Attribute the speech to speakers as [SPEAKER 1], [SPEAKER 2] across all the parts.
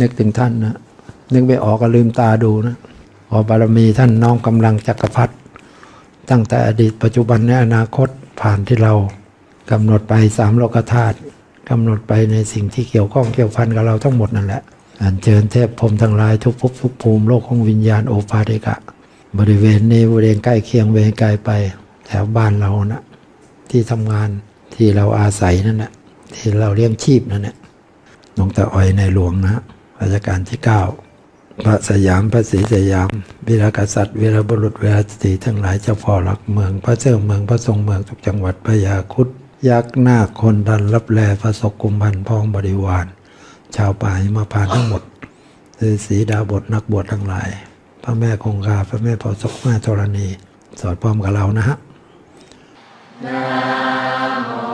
[SPEAKER 1] นึกถึงท่านนะนึกไม่ออกก็ลืมตาดูนะพอบารมีท่านน้อมกำลังจักรพรรดิตั้งแต่อดีตปัจจุบันในอนาคตผ่านที่เรากำหนดไปสามโลกธาตุกำหนดไปในสิ่งที่เกี่ยวข้องเกี่ยวพันกับเราทั้งหมดนั่นแหละอันเชิญเทพพรมทั้งหลายทุกภพทุกภูมิโลกของวิญญาณโอปาเดกะ บริเวณนี้บริเวณใกล้เคียงเวรไกลไปแถวบ้านเรานะที่ทำงานที่เราอาศัยนั่นแหละที่เราเลี้ยงชีพนั่นแหละหลวงตาอ้อยในหลวงนะ รัชกาลที่เก้าพระสยามพระศรีสยาม วีรกษัตริย์วีรบุรุษวีรสตรีทั้งหลายเจ้าพ่อหลักเมือง พระเจ้าเมืองพระทรงเมืองทุกจังหวัดพญาคุดยักษ์หน้าคนดันรับแลพระศกุมพันธ์พ้องบริวาร ชาวป่าหิมาพานทั้งหมดฤาษีดาบทนักบวชทั้งหลาย พระแม่คงคาพระแม่พอศกแม่ธรณี สอดพร้อมกับเรานะฮะ
[SPEAKER 2] น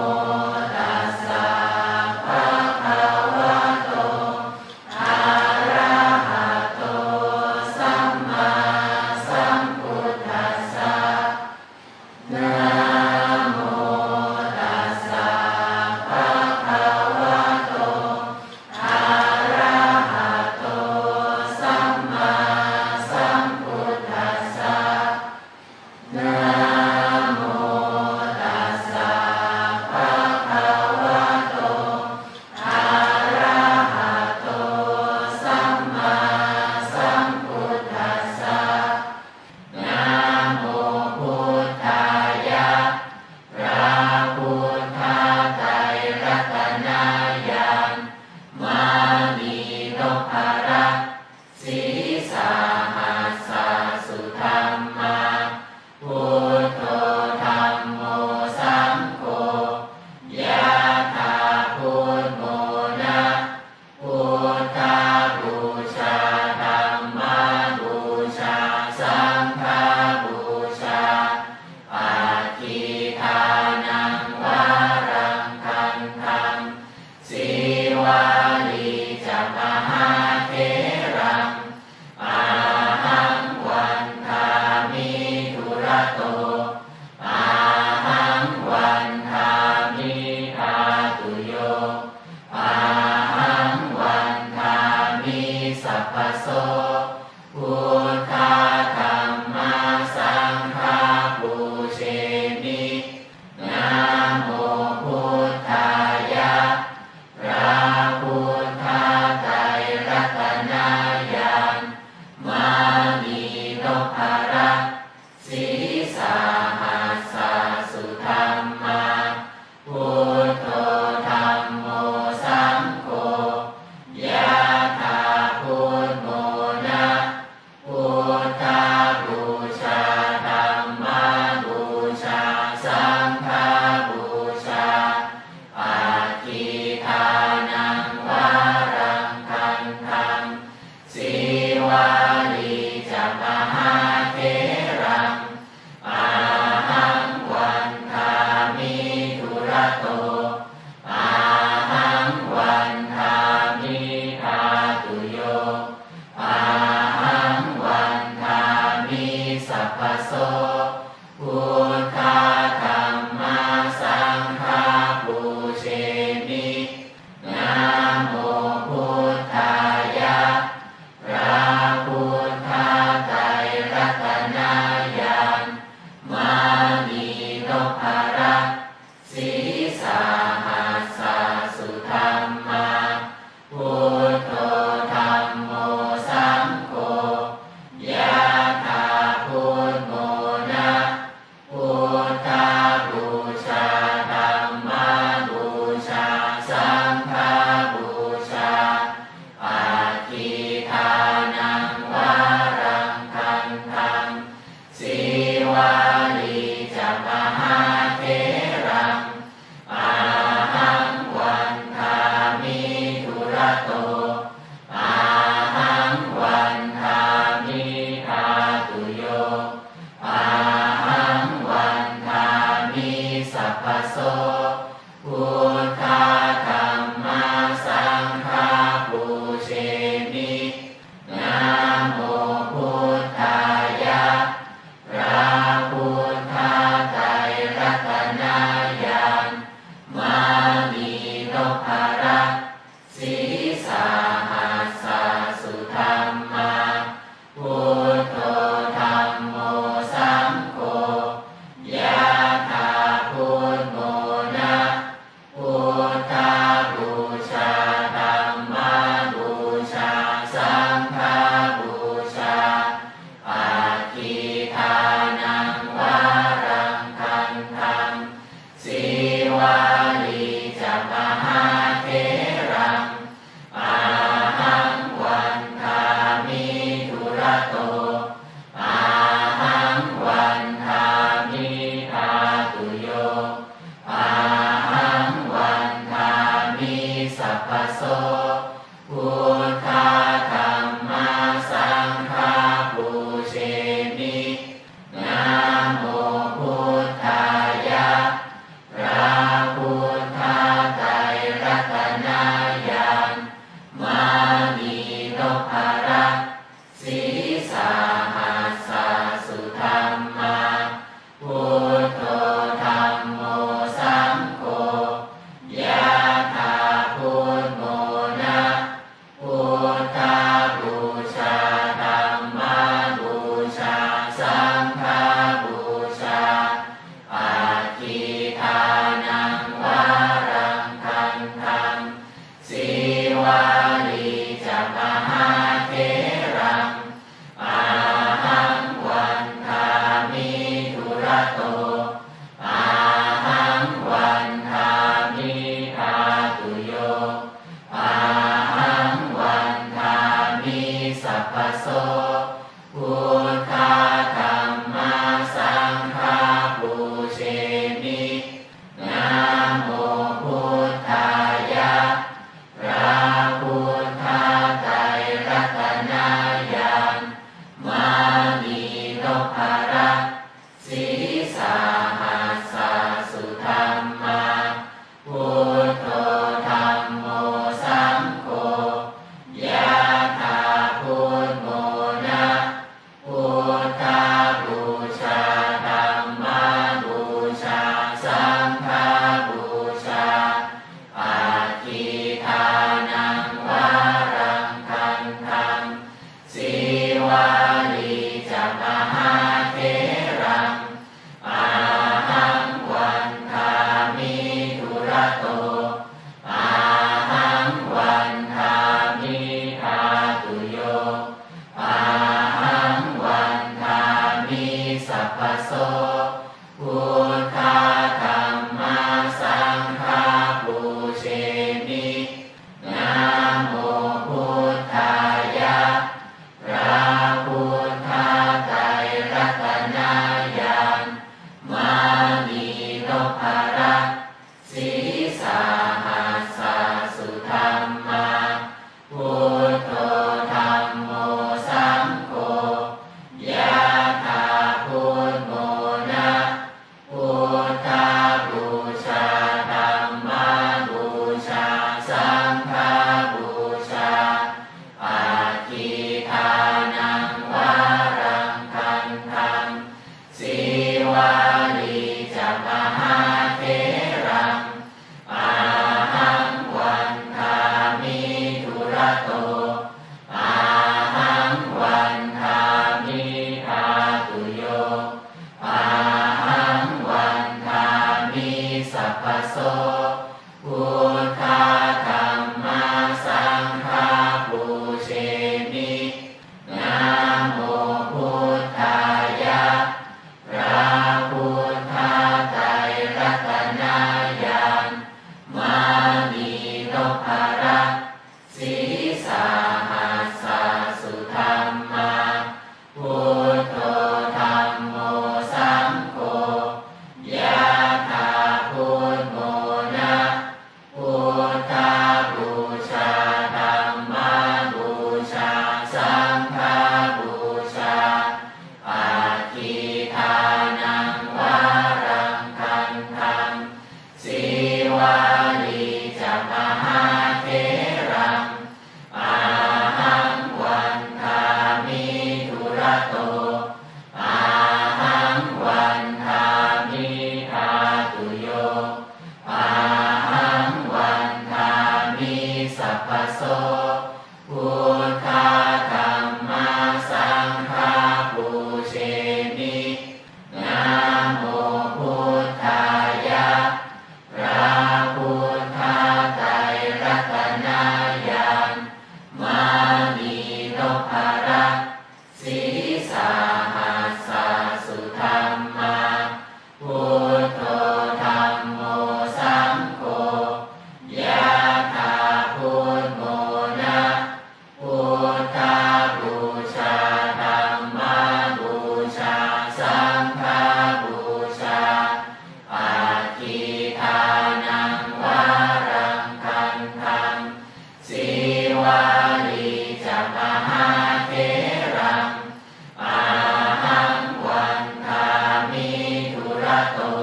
[SPEAKER 2] น้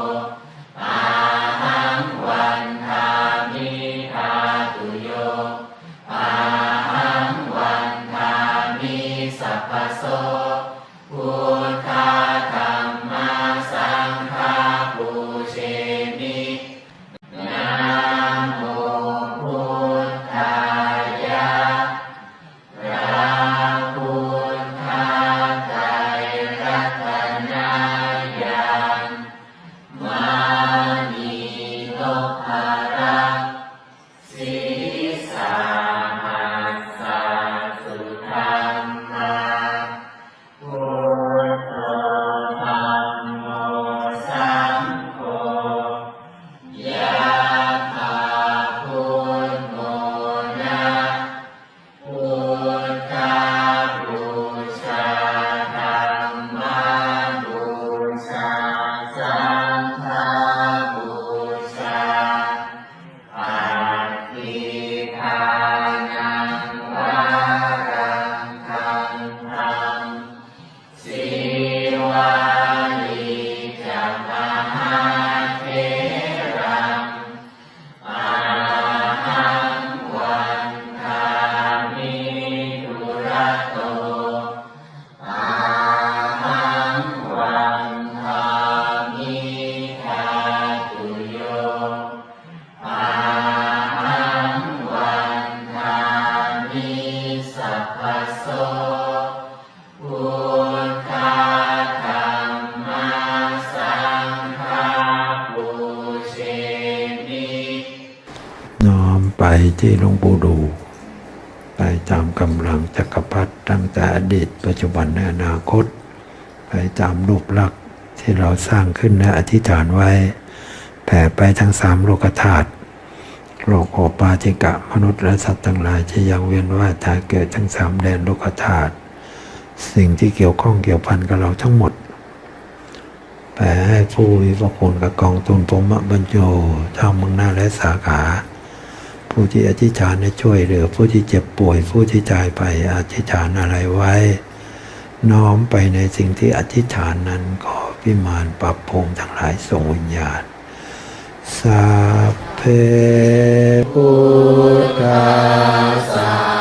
[SPEAKER 2] ที่หลวงปู่ดูไปตามกำลังจักรพรรดิตั้งแต่อดีต ปัจจุบันในอนาคต ไปตามรูปลักษณ์ที่เราสร้างขึ้นและอธิษฐานไว้ แผ่ไปทั้งสามโลกธาตุโลกโอปาจิกะมนุษย์และสัตว์ทั้งหลายจะยังเวียนว่ายตายเกิดทั้งสามแดนโลกธาตุสิ่งที่เกี่ยวข้องเกี่ยวพันกับเราทั้งหมดแผ่ให้ผู้มีพระคุณกับกองทุนพรหมบรรโจชาวเมืองหน้าและสาขา ผู้ที่อธิษฐานให้ช่วยเหลือผู้ที่เจ็บป่วยผู้ที่จายไปอธิษฐานอะไรไว้ น้อมไปในสิ่งที่อธิษฐานนั้นขอพิมานปรับภูมิทั้งหลายส่งวิญญาณสัพเพพุทธาสา